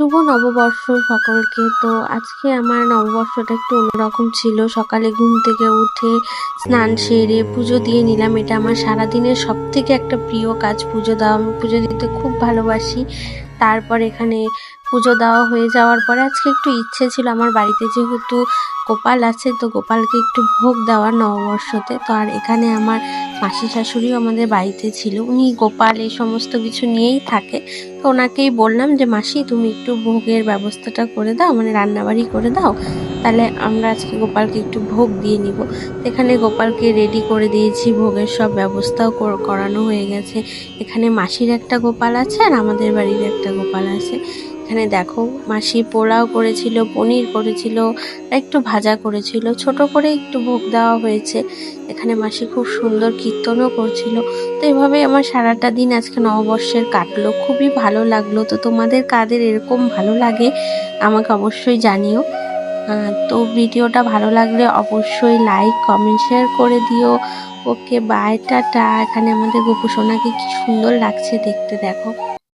শুভ নববর্ষ সকলকে। তো আজকে আমার নববর্ষটা একটু অন্যরকম ছিল। সকালে ঘুম থেকে উঠে স্নান সেরে পুজো দিয়ে নিলাম। এটা আমার সারাদিনের সব থেকে একটা প্রিয় কাজ, পুজো দেওয়া। আমি পুজো দিতে খুব ভালোবাসি। তারপর এখানে পুজো দেওয়া হয়ে যাওয়ার পরে আজকে একটু ইচ্ছে ছিল। আমার বাড়িতে যেহেতু গোপাল আছে, তো গোপালকে একটু ভোগ দেওয়ার নববর্ষতে। তো আর এখানে আমার মাসি শাশুড়িও আমাদের বাড়িতে ছিল। উনি গোপাল এই সমস্ত কিছু নিয়েই থাকে। তো ওনাকেই বললাম যে, মাসি, তুমি একটু ভোগের ব্যবস্থাটা করে দাও মানে রান্নাবাড়ি করে দাও। তাহলে আমরা আজকে গোপালকে একটু ভোগ দিয়ে নিব। এখানে গোপালকে রেডি করে দিয়েছি, ভোগের সব ব্যবস্থাও করানো হয়ে গেছে। এখানে মাসির একটা গোপাল আছে আর আমাদের বাড়ির একটা গোপাল আছে। এখানে দেখো, মাসি পোলাও করেছিল, পনির করেছিল, একটু ভাজা করেছিল, ছোট করে একটু ভোগ দেওয়া হয়েছে। এখানে মাসি খুব সুন্দর কীর্তনও করছিল। তো এভাবেই আমার সারাটা দিন আজকে নববর্ষের কাটলো। খুবই ভালো লাগল। তো তোমাদের কাদের এরকম ভালো লাগে, আমাকে অবশ্যই জানিও। তো ভিডিওটা ভালো লাগলে অবশ্যই লাইক কমেন্ট শেয়ার করে দিও। Okay bye tata. এখানে আমাদের গোপু সোনাকে কি সুন্দর লাগছে দেখতে, দেখো।